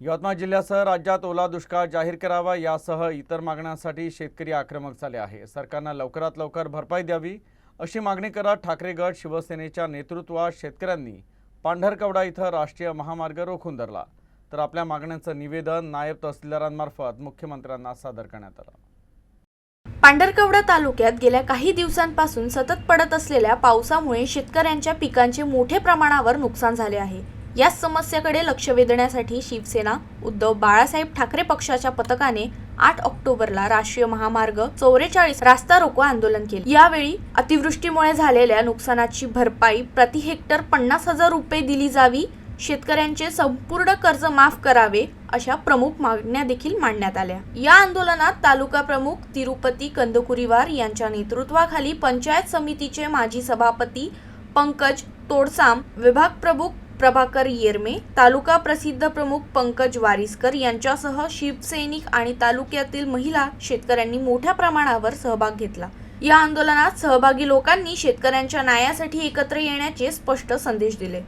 यवतमाळ जिल्ह्यासह राज्यात ओला दुष्काळ जाहीर करावा यासह इतर मागण्यांसाठी शेतकरी आक्रमक झाले आहे. सरकारनं लवकरात लवकर भरपाई द्यावी अशी मागणी करत ठाकरे गट शिवसेनेच्या नेतृत्वात शेतकऱ्यांनी पांढरकवडा इथं राष्ट्रीय महामार्ग रोखून धरला. तर आपल्या मागण्यांचं निवेदन नायब तहसीलदारांमार्फत मुख्यमंत्र्यांना सादर करण्यात आलं. पांढरकवडा तालुक्यात गेल्या काही दिवसांपासून सतत पडत असलेल्या पावसामुळे शेतकऱ्यांच्या पिकांचे मोठ्या प्रमाणावर नुकसान झाले आहे. या समस्येकडे लक्ष वेधण्यासाठी शिवसेना उद्धव बाळासाहेब ठाकरे पक्षाच्या पथकाने आठ ऑक्टोबरला राष्ट्रीय महामार्ग चौवेचाळीस रास्ता रोको आंदोलन केले. यावेळी अतिवृष्टीमुळे झालेल्या नुकसानाची भरपाई प्रति हेक्टर पन्नास हजार रुपये दिली जावी शेतकऱ्यांचे संपूर्ण कर्ज माफ करावे अशा प्रमुख मागण्या देखील मांडण्यात आल्या. या आंदोलनात तालुका प्रमुख तिरुपती कंदकुरीवार यांच्या नेतृत्वाखाली पंचायत समितीचे माजी सभापती पंकज तोडसाम विभाग प्रमुख प्रभाकर येरमे तालुका प्रसिद्ध प्रमुख पंकज वारिसकर यांच्यासह शिवसैनिक आणि तालुक्यातील महिला शेतकऱ्यांनी मोठ्या प्रमाणावर सहभाग घेतला. या आंदोलनात सहभागी लोकांनी शेतकऱ्यांच्या न्यायासाठी एकत्र येण्याचे स्पष्ट संदेश दिले.